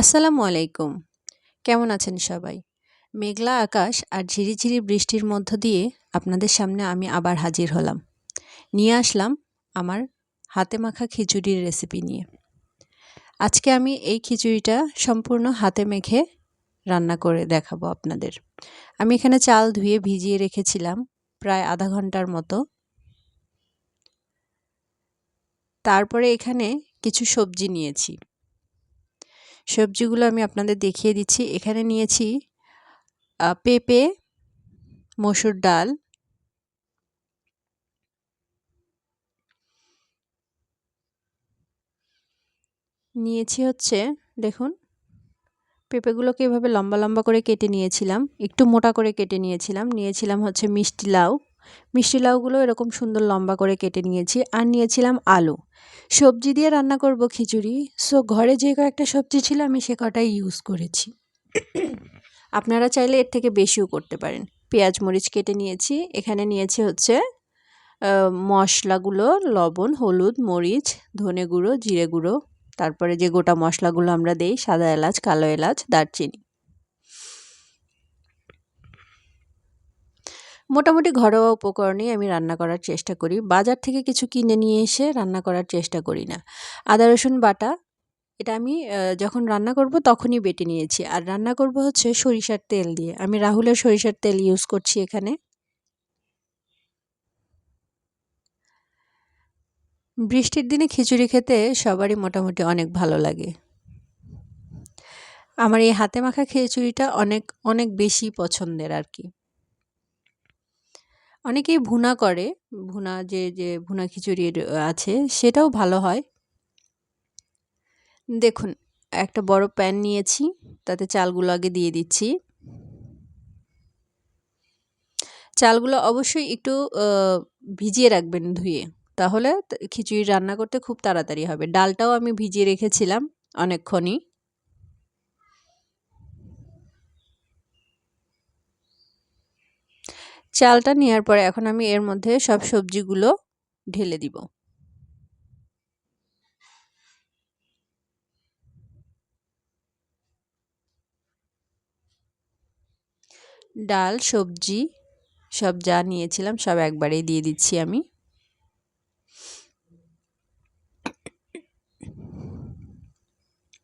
আসসালামু আলাইকুম। কেমন আছেন সবাই? মেঘলা আকাশ আর ঝিরিঝিরি বৃষ্টির মধ্য দিয়ে আপনাদের সামনে আমি আবার হাজির হলাম। নিয়ে আসলাম আমার হাতে মাখা খিচুড়ির রেসিপি নিয়ে। আজকে আমি এই খিচুড়িটা সম্পূর্ণ হাতে মেখে রান্না করে দেখাবো আপনাদের। আমি এখানে চাল ধুয়ে ভিজিয়ে রেখেছিলাম প্রায় আধা ঘণ্টার মতো। তারপরে এখানে কিছু সবজি নিয়েছি। সবজিগুলো আমি আপনাদের দেখিয়ে দিচ্ছি। এখানে নিয়েছি পেঁপে, মসুর ডাল, নিয়েছি হচ্ছে, দেখুন, পেঁপেগুলোকে এভাবে লম্বা লম্বা করে কেটে নিয়েছিলাম। একটু মোটা করে কেটে নিয়েছিলাম। নিয়েছিলাম হচ্ছে মিষ্টি লাউ। মিষ্টি লাউগুলো এরকম সুন্দর লম্বা করে কেটে নিয়েছি আর নিয়েছিলাম আলু। সবজি দিয়ে রান্না করব খিচুড়ি। সো ঘরে যে কয়েকটা সবজি ছিল আমি সে কটাই ইউজ করেছি। আপনারা চাইলে এর থেকে বেশিও করতে পারেন। পেঁয়াজ মরিচ কেটে নিয়েছি। এখানে নিয়েছি হচ্ছে মশলাগুলো, লবণ, হলুদ, মরিচ, ধনে গুঁড়ো, জিরে গুঁড়ো। তারপরে যে গোটা মশলাগুলো আমরা দেই, সাদা এলাচ, কালো এলাচ, দারচিনি। মোটামুটি ঘরোয়া উপকরণেই আমি রান্না করার চেষ্টা করি। বাজার থেকে কিছু কিনে নিয়ে এসে রান্না করার চেষ্টা করি না। আদা, রসুন বাটা, এটা আমি যখন রান্না করব তখনই বেটে নিয়েছি। আর রান্না করব হচ্ছে সরিষার তেল দিয়ে। আমি রাহুলের সরিষার তেল ইউজ করছি এখানে। বৃষ্টির দিনে খিচুড়ি খেতে সবারই মোটামুটি অনেক ভালো লাগে। আমার এই হাতে মাখা খিচুড়িটা অনেক অনেক বেশি পছন্দের আর কি। অনেকেই ভুনা করে, ভুনা যে যে ভুনা খিচুড়ির আছে সেটাও ভালো হয়। দেখুন, একটা বড় প্যান নিয়েছি, তাতে চালগুলো আগে দিয়ে দিচ্ছি। চালগুলো অবশ্যই একটু ভিজিয়ে রাখবেন ধুয়ে, তাহলে খিচুড়ি রান্না করতে খুব তাড়াতাড়ি হবে। ডালটাও আমি ভিজিয়ে রেখেছিলাম অনেকক্ষণই। চালটা নেওয়ার পরে এখন আমি এর মধ্যে সব সবজিগুলো ঢেলে দিব। ডাল, সবজি, সব যা নিয়েছিলাম সব একবারেই দিয়ে দিচ্ছি আমি।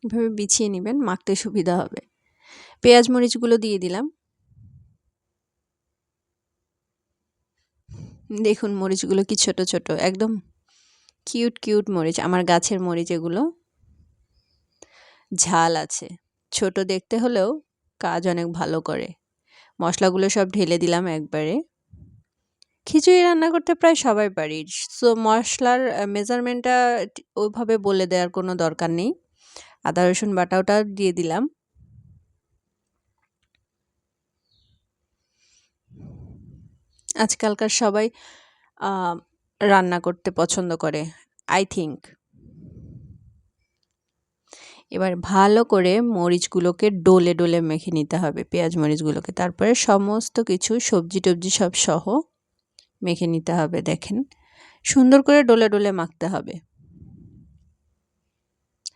এভাবে বিছিয়ে নেবেন, মাখতে সুবিধা হবে। পেঁয়াজ মরিচগুলো দিয়ে দিলাম। দেখুন মরিচগুলো কি ছোট ছোট, একদম কিউট কিউট মরিচ, আমার গাছের মরিচ এগুলো। ঝাল আছে, ছোট দেখতে হলেও কাজ অনেক ভালো করে। মশলাগুলো সব ঢেলে দিলাম একবারে। খিচুড়ি রান্না করতে প্রায় সবাই পারি, সো মশলার মেজারমেন্টটা ওইভাবে বলে দেওয়ার কোনো দরকার নেই। আদা, রসুন বাটাওটা দিয়ে দিলাম। আজকালকার সবাই রান্না করতে পছন্দ করে আই থিঙ্ক এবার ভালো করে মরিচগুলোকে ডোলে ডোলে মেখে নিতে হবে, পেঁয়াজ মরিচগুলোকে। তারপরে সমস্ত কিছু, সবজি টবজি সব সহ মেখে নিতে হবে, দেখেন। সুন্দর করে ডোলে ডোলে মাখতে হবে।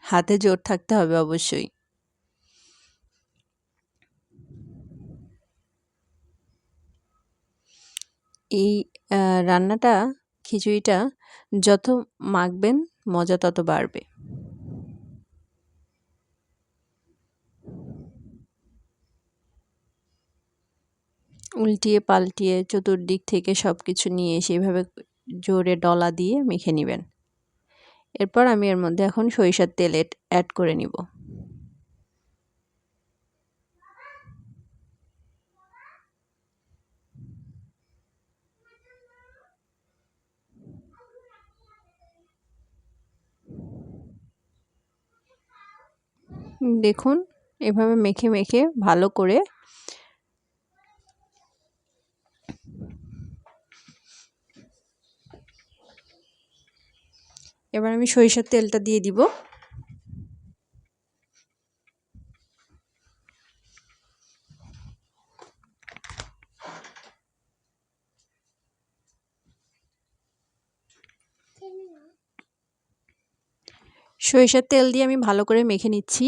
হাতে জোর থাকতে হবে অবশ্যই। এই রান্নাটা, খিচুড়িটা যত মাখবেন, মজা তত বাড়বে। উল্টিয়ে পাল্টিয়ে চতুর্দিক থেকে সব কিছু নিয়ে সেভাবে জোরে ডলা দিয়ে মেখে নেবেন। এরপর আমি এর মধ্যে এখন সরিষার তেল অ্যাড করে নিব। দেখুন, এভাবে মেখে মেখে ভালো করে এবার আমি সরিষার তেলটা দিয়ে দিব। সরিষার তেল দিয়ে আমি ভালো করে মেখে নিচ্ছি।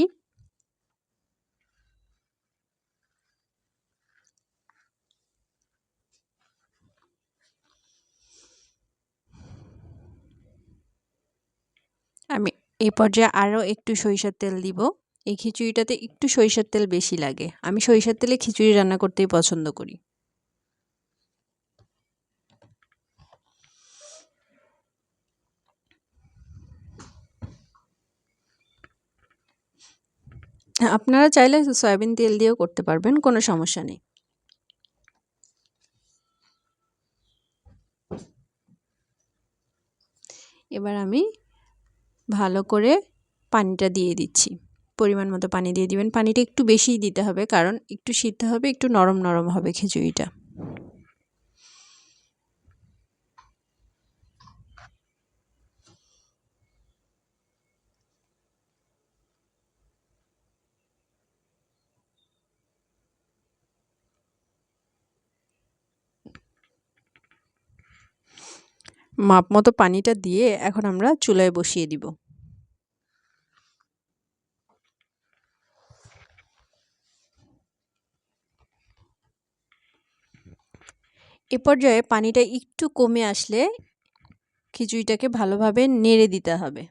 এই পর্যায়ে আরও একটু সরিষার তেল দিব। এই খিচুড়িটাতে একটু সরিষার তেল বেশি লাগে। আমি সরিষার তেলে খিচুড়ি রান্না করতেই পছন্দ করি। আপনারা চাইলে সয়াবিন তেল দিয়েও করতে পারবেন, কোনো সমস্যা নেই। এবার আমি ভালো করে পানিটা দিয়ে দিচ্ছি। পরিমাণ মতো পানি দিয়ে দিবেন। পানিটা একটু বেশিই দিতে হবে, কারণ একটু সিদ্ধ হবে, একটু নরম নরম হবে খিচুড়িটা। মাপ মতো পানিটা দিয়ে এখন আমরা চুলায় বসিয়ে দিব। এ পর্যায়ে পানিটা একটু কমে আসলে খিচুড়িটাকে ভালোভাবে নেড়ে দিতে হবে।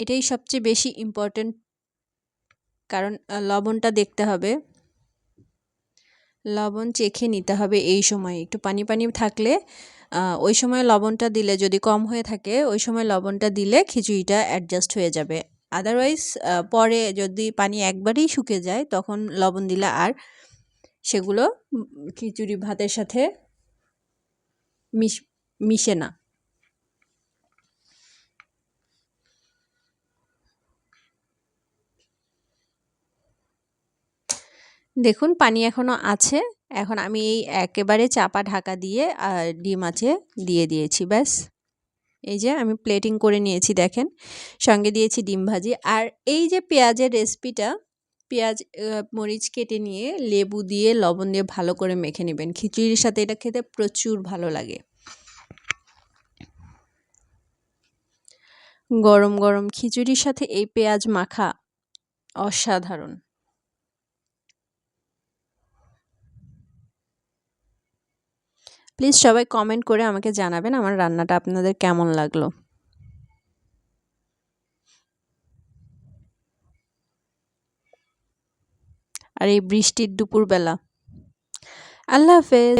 এটাই সবচেয়ে বেশি ইম্পর্ট্যান্ট কারণ লবণটা দেখতে হবে। লবণ চেখে নিতে হবে এই সময়। একটু পানি পানি থাকলে ওই সময় লবণটা দিলে যদি কম হয়ে থাকে, ওই সময় লবণটা দিলে খিচুড়িটা অ্যাডজাস্ট হয়ে যাবে। আদারওয়াইজ পরে যদি পানি একবারেই শুকে যায়, তখন লবণ দিলে আর সেগুলো খিচুড়ি ভাতের সাথে মিশ, মিশে না। দেখুন, পানি এখনও আছে। এখন আমি এই একেবারে চাপা ঢাকা দিয়ে আর ডিম আছে দিয়ে দিয়েছি, ব্যাস। এই যে আমি প্লেটিং করে নিয়েছি, দেখেন। সঙ্গে দিয়েছি ডিম ভাজি। আর এই যে পেঁয়াজের রেসিপিটা পেঁয়াজ মরিচ কেটে নিয়ে লেবু দিয়ে, লবণ দিয়ে ভালো করে মেখে নেবেন। খিচুড়ির সাথে এটা খেতে প্রচুর ভালো লাগে। গরম গরম খিচুড়ির সাথে এই পেঁয়াজ মাখা অসাধারণ। প্লিজ সবাই কমেন্ট করে আমাকে জানাবেন আমার রান্নাটা আপনাদের কেমন লাগল। আর এই বৃষ্টির দুপুরবেলা। আল্লাহ হাফেজ।